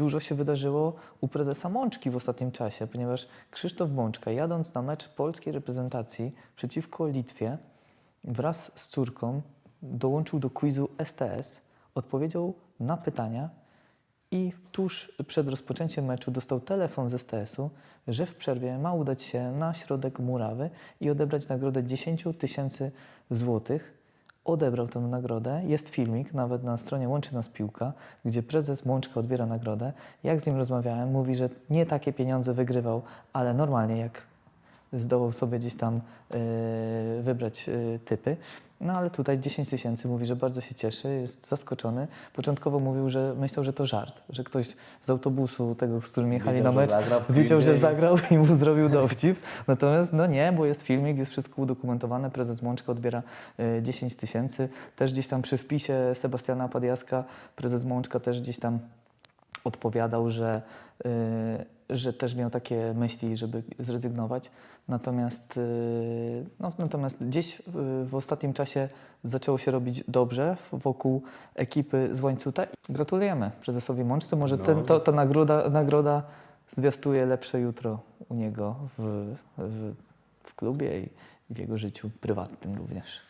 dużo się wydarzyło u prezesa Mączki w ostatnim czasie, ponieważ Krzysztof Mączka, jadąc na mecz polskiej reprezentacji przeciwko Litwie, wraz z córką dołączył do quizu STS, odpowiedział na pytania i tuż przed rozpoczęciem meczu dostał telefon z STS-u, że w przerwie ma udać się na środek murawy i odebrać nagrodę 10 tysięcy złotych. Odebrał tę nagrodę. Jest filmik nawet na stronie Łączy Nas Piłka, gdzie prezes Mączka odbiera nagrodę. Jak z nim rozmawiałem, mówi, że nie takie pieniądze wygrywał, ale normalnie jak zdołał sobie gdzieś tam y, wybrać y, typy. No ale tutaj 10 tysięcy mówi, że bardzo się cieszy, jest zaskoczony. Początkowo mówił, że myślał, że to żart, że ktoś z autobusu tego, z którym jechali Wiedział, na że mecz, zagrał w wiedział, że zagrał i mu zrobił dowcip. Natomiast no nie, bo jest filmik, jest wszystko udokumentowane. Prezes Mączka odbiera y, 10 tysięcy. Też gdzieś tam przy wpisie Sebastiana Padiaska prezes Mączka też gdzieś tam odpowiadał, że, y, że też miał takie myśli, żeby zrezygnować. Natomiast, y, no, natomiast gdzieś w, w ostatnim czasie zaczęło się robić dobrze wokół ekipy z Łańcuta. Gratulujemy prezesowi Mączce. Może No. ten, to, ta nagroda, nagroda zwiastuje lepsze jutro u niego w, w, w klubie i w jego życiu prywatnym również.